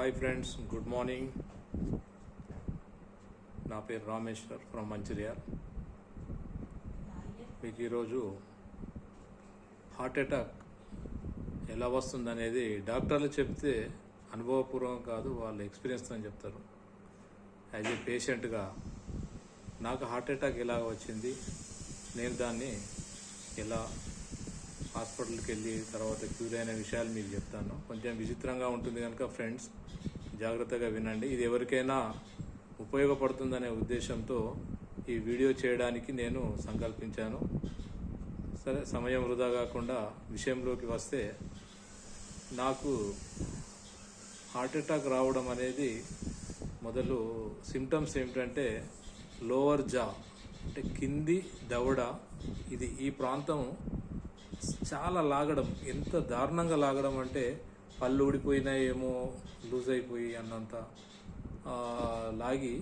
Hi friends good morning. నా పేరు Rameshwar from Mancherial. మీకు ఈరోజు హార్ట్ అటాక్ ఎలా వస్తుంది అనేది డాక్టర్లు చెప్తే అనుభవపూర్వం కాదు వాళ్ళ ఎక్స్పీరియన్స్ అని చెప్తారు. యాజ్ ఏ పేషెంట్గా నాకు హార్ట్ అటాక్ ఎలా వచ్చింది నేను దాన్ని ఎలా హాస్పిటల్కి వెళ్ళి తర్వాత క్యూర్ అయిన విషయాలు మీకు చెప్తాను. కొంచెం విచిత్రంగా ఉంటుంది కనుక ఫ్రెండ్స్ జాగ్రత్తగా వినండి. ఇది ఎవరికైనా ఉపయోగపడుతుందనే ఉద్దేశంతో ఈ వీడియో చేయడానికి నేను సంకల్పించాను. సరే సమయం వృధా కాకుండా విషయంలోకి వస్తే నాకు హార్ట్ అటాక్ రావడం అనేది మొదలు సిమ్టమ్స్ ఏమిటంటే లోవర్ జా అంటే కింది దవడ. ఇది ఈ ప్రాంతం చాలా లాగడం ఎంత దారుణంగా లాగడం అంటే పళ్ళు ఊడిపోయినాయేమో లూజ్ అయిపోయి అన్నంత లాగి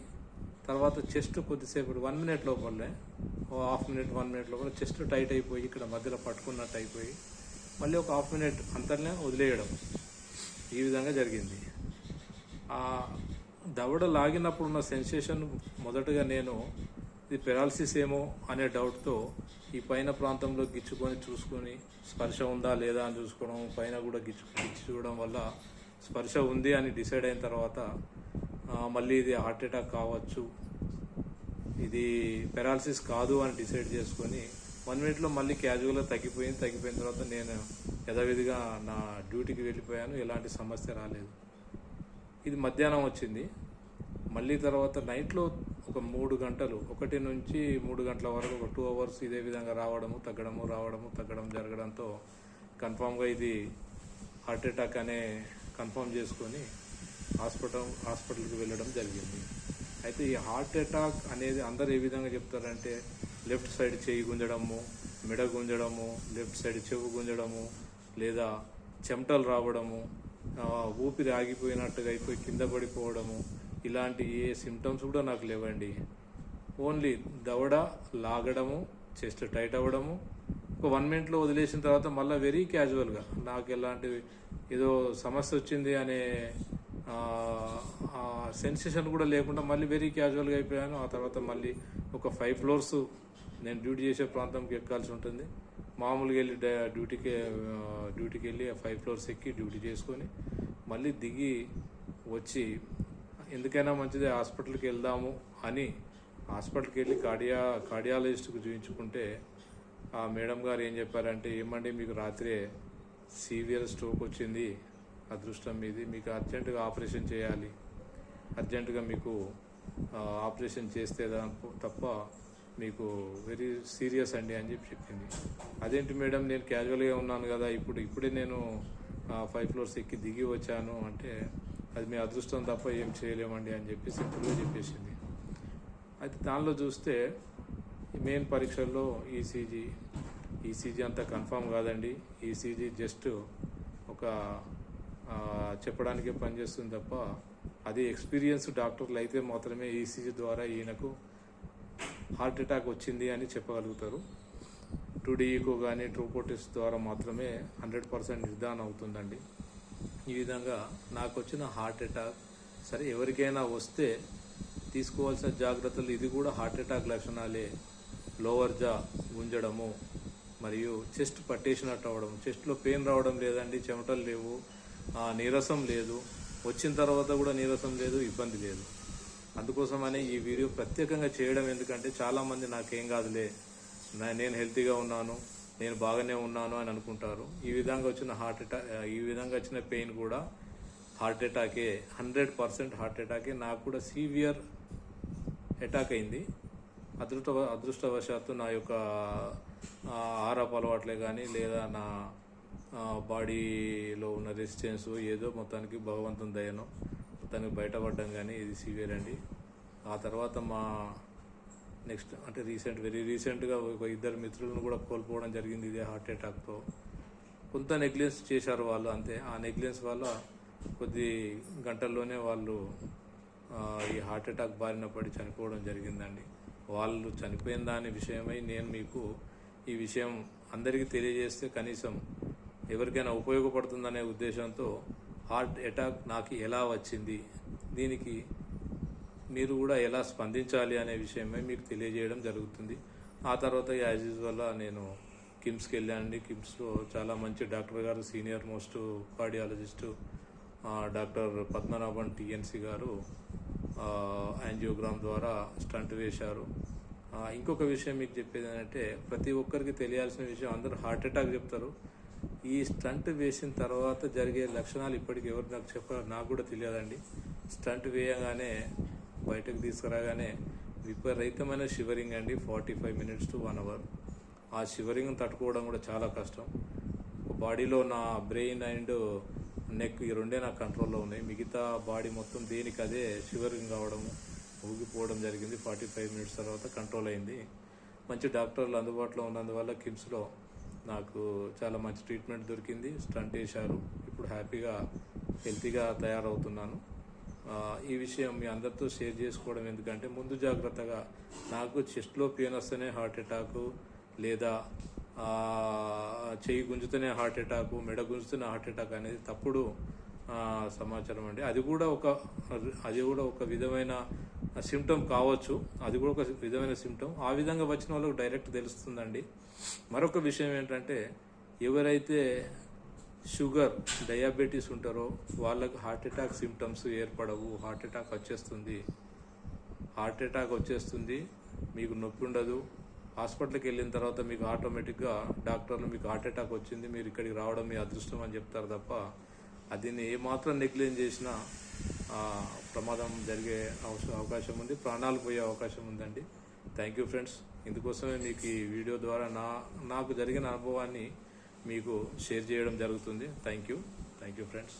తర్వాత చెస్ట్ కొద్దిసేపు వన్ మినిట్ లోపలనే ఓ హాఫ్ మినిట్ వన్ మినిట్ లోపల చెస్ట్ టైట్ అయిపోయి ఇక్కడ మధ్యలో పట్టుకున్నట్టు అయిపోయి మళ్ళీ ఒక హాఫ్ మినిట్ అంతనే వదిలేయడం. ఈ విధంగా జరిగింది. ఆ దవడ లాగినప్పుడు ఉన్న సెన్సేషన్ మొదటగా నేను ఇది పెరాలసిస్ ఏమో అనే డౌట్తో ఈ పైన ప్రాంతంలో గిచ్చుకొని చూసుకొని స్పర్శ ఉందా లేదా అని చూసుకోవడం పైన కూడా గిచ్చు గిచ్చి చూడడం వల్ల స్పర్శ ఉంది అని డిసైడ్ అయిన తర్వాత మళ్ళీ ఇది హార్ట్ అటాక్ కావచ్చు ఇది పెరాలసిస్ కాదు అని డిసైడ్ చేసుకొని వన్ మినిట్లో మళ్ళీ క్యాజువల్గా తగ్గిపోయింది. తగ్గిపోయిన తర్వాత నేను యథావిధిగా నా డ్యూటీకి వెళ్ళిపోయాను. ఎలాంటి సమస్య రాలేదు. ఇది మధ్యాహ్నం వచ్చింది. మళ్ళీ తర్వాత నైట్లో ఒక మూడు గంటలు ఒకటి నుంచి మూడు గంటల వరకు ఒక టూ అవర్స్ ఇదే విధంగా రావడము తగ్గడము రావడము తగ్గడం జరగడంతో కన్ఫామ్గా ఇది హార్ట్ అటాక్ అనే కన్ఫర్మ్ చేసుకొని హాస్పిటల్ హాస్పిటల్కి వెళ్ళడం జరిగింది. అయితే ఈ హార్ట్ అటాక్ అనేది అందరు ఏ విధంగా చెప్తారంటే లెఫ్ట్ సైడ్ చేయి గుంజడము మెడ గుంజడము లెఫ్ట్ సైడ్ చెవు గుంజడము లేదా చెమటలు రావడము ఊపిరి ఆగిపోయినట్టుగా అయిపోయి కింద పడిపోవడము ఇలాంటి ఏ సిమ్టమ్స్ కూడా నాకు లేవండి. ఓన్లీ దవడ లాగడము చెస్ట్ టైట్ అవ్వడము ఒక వన్ మినిట్లో వదిలేసిన తర్వాత మళ్ళీ వెరీ క్యాజువల్గా నాకు ఎలాంటి ఏదో సమస్య వచ్చింది అనే సెన్సేషన్ కూడా లేకుండా మళ్ళీ వెరీ క్యాజువల్గా అయిపోయాను. ఆ తర్వాత మళ్ళీ ఒక ఫైవ్ ఫ్లోర్స్ నేను డ్యూటీ చేసే ప్రాంతంకి ఎక్కాల్సి ఉంటుంది. మామూలుగా వెళ్ళి డ- డ్యూటీకి డ్యూటీకి వెళ్ళి ఆ ఫైవ్ ఫ్లోర్స్ ఎక్కి డ్యూటీ చేసుకొని మళ్ళీ దిగి వచ్చి ఎందుకైనా మంచిది హాస్పిటల్కి వెళ్దాము అని హాస్పిటల్కి వెళ్ళి కార్డియా కార్డియాలజిస్ట్కు చూపించుకుంటే ఆ మేడం గారు ఏం చెప్పారంటే ఏమండి మీకు రాత్రే సీవియర్ స్ట్రోక్ వచ్చింది అదృష్టం మీది మీకు అర్జెంటుగా ఆపరేషన్ చేయాలి. అర్జెంటుగా మీకు ఆపరేషన్ చేస్తే తప్ప మీకు వెరీ సీరియస్ అండి అని చెప్పి చెప్పింది. అదేంటి మేడం నేను క్యాజువల్గా ఉన్నాను కదా ఇప్పుడు ఇప్పుడే నేను ఫైవ్ ఫ్లోర్స్ ఎక్కి దిగి వచ్చాను అంటే అది మీ అదృష్టం తప్ప ఏం చేయలేమండి అని చెప్పి సింపుల్గా చెప్పేసింది. అయితే దానిలో చూస్తే మెయిన్ పరీక్షల్లో ఈసీజీ ఈసీజీ అంతా కన్ఫామ్ కాదండి. ఈసీజీ జస్ట్ ఒక చెప్పడానికే పనిచేస్తుంది తప్ప అది ఎక్స్పీరియన్స్ డాక్టర్లు అయితే మాత్రమే ఈసీజీ ద్వారా ఈయనకు హార్ట్ అటాక్ వచ్చింది అని చెప్పగలుగుతారు. టూ డీఈకో కానీ ట్రూపోటిస్ ద్వారా మాత్రమే హండ్రెడ్ పర్సెంట్ నిర్ధారణ అవుతుందండి. ఈ విధంగా నాకు వచ్చిన హార్ట్ అటాక్. సరే ఎవరికైనా వస్తే తీసుకోవాల్సిన జాగ్రత్తలు ఇది కూడా హార్ట్ అటాక్ లక్షణాలే. లోవర్ జా గుంజడము మరియు చెస్ట్ పట్టేసినట్టు అవ్వడం. చెస్ట్లో పెయిన్ రావడం లేదండి చెమటలు లేవు నీరసం లేదు. వచ్చిన తర్వాత కూడా నీరసం లేదు ఇబ్బంది లేదు. అందుకోసమనే ఈ వీడియో ప్రత్యేకంగా చేయడం ఎందుకంటే చాలామంది నాకేం కాదులే. నేను హెల్తీగా ఉన్నాను. నేను బాగానే ఉన్నాను అని అనుకుంటారు. ఈ విధంగా వచ్చిన హార్ట్ అటాక్ ఈ విధంగా వచ్చిన పెయిన్ కూడా హార్ట్ అటాకే హండ్రెడ్ పర్సెంట్ హార్ట్ అటాకే నాకు కూడా సీవియర్ అటాక్ అయింది. అదృష్ట అదృష్టవశాత్తు నా యొక్క ఆరాపు ఆహారపు అలవాట్లే కానీ లేదా నా బాడీలో ఉన్న రెసిస్టెన్స్ ఏదో మొత్తానికి భగవంతుని దయను మొత్తానికి బయటపడ్డం కానీ ఇది సీవియర్ అండి. ఆ తర్వాత మా నెక్స్ట్ అంటే రీసెంట్ వెరీ రీసెంట్గా ఒక ఇద్దరు మిత్రులను కూడా కోల్పోవడం జరిగింది ఇదే హార్ట్ అటాక్తో. కొంత నెగ్లెన్స్ చేశారు వాళ్ళు అంతే. ఆ నెగ్లెన్స్ వల్ల కొద్ది గంటల్లోనే వాళ్ళు ఈ హార్ట్ అటాక్ బారిన పడి చనిపోవడం జరిగిందండి. వాళ్ళు చనిపోయిన దాని విషయమై నేను మీకు ఈ విషయం అందరికీ తెలియజేస్తే కనీసం ఎవరికైనా ఉపయోగపడుతుందనే ఉద్దేశంతో హార్ట్ అటాక్ నాకు ఎలా వచ్చింది? దీనికి మీరు కూడా ఎలా స్పందించాలి అనే విషయమే మీకు తెలియజేయడం జరుగుతుంది. ఆ తర్వాత యాజ్ యూజువల్ నేను కిమ్స్కి వెళ్ళానండి. కిమ్స్లో చాలా మంచి డాక్టర్ గారు senior most cardiologist doctor Padmanabhan TNC గారు యాంజియోగ్రామ్ ద్వారా స్టంట్ వేశారు. ఇంకొక విషయం మీకు చెప్పేది ఏంటంటే ప్రతి ఒక్కరికి తెలియాల్సిన విషయం అందరూ హార్ట్ అటాక్ చెప్తారు. ఈ స్టంట్ వేసిన తర్వాత జరిగే లక్షణాలు ఇప్పటికి ఎవరు నాకు చెప్పారు నాకు కూడా తెలియదండి స్టంట్ వేయగానే బయటకు తీసుకురాగానే విపరీతమైన షివరింగ్ అండి. Forty five minutes to one hour ఆ షివరింగ్ తట్టుకోవడం కూడా చాలా కష్టం. బాడీలో నా బ్రెయిన్ అండ్ నెక్ ఈ రెండే నా కంట్రోల్లో ఉన్నాయి. మిగతా బాడీ మొత్తం దేనికి అదే షివరింగ్ కావడము ఊగిపోవడం జరిగింది. ఫార్టీ ఫైవ్ మినిట్స్ తర్వాత కంట్రోల్ అయింది. మంచి డాక్టర్లు అందుబాటులో ఉన్నందువల్ల కిమ్స్లో నాకు చాలా మంచి ట్రీట్మెంట్ దొరికింది. స్టంట్ వేశారు. ఇప్పుడు హ్యాపీగా హెల్తీగా తయారవుతున్నాను. ఈ విషయం మీ అందరితో షేర్ చేసుకోవడం ఎందుకంటే ముందు జాగ్రత్తగా నాకు చెస్ట్లో పెయిన్ వస్తేనే హార్ట్ అటాక్ లేదా చెయ్యి గుంజుతూనే హార్ట్ అటాక్ మెడ గుంజుతూనే హార్ట్ అటాక్ అనేది తప్పుడు సమాచారం అండి. అది కూడా ఒక అది కూడా ఒక విధమైన సిమ్టమ్ కావచ్చు. అది కూడా ఒక విధమైన సిమ్టమ్. ఆ విధంగా వచ్చిన వాళ్ళకు డైరెక్ట్ తెలుస్తుందండి. మరొక విషయం ఏంటంటే ఎవరైతే షుగర్ డయాబెటీస్ ఉంటారో వాళ్ళకు హార్ట్ అటాక్ సిమ్టమ్స్ ఏర్పడవు హార్ట్ అటాక్ వచ్చేస్తుంది. హార్ట్ అటాక్ వచ్చేస్తుంది మీకు నొప్పి ఉండదు. హాస్పిటల్కి వెళ్ళిన తర్వాత మీకు ఆటోమేటిక్గా డాక్టర్లు మీకు హార్ట్ అటాక్ వచ్చింది మీరు ఇక్కడికి రావడం మీ అదృష్టం అని చెప్తారు తప్ప అది ఏమాత్రం నెగ్లెక్ట్ చేసినా ప్రమాదం జరిగే అవస- అవకాశం ఉంది ప్రాణాలు పోయే అవకాశం ఉందండి. థ్యాంక్ యూ ఫ్రెండ్స్ ఇందుకోసమే మీకు ఈ వీడియో ద్వారా నా నాకు జరిగిన అనుభవాన్ని మీకు షేర్ చేయడం జరుగుతుంది. Thank you thank you friends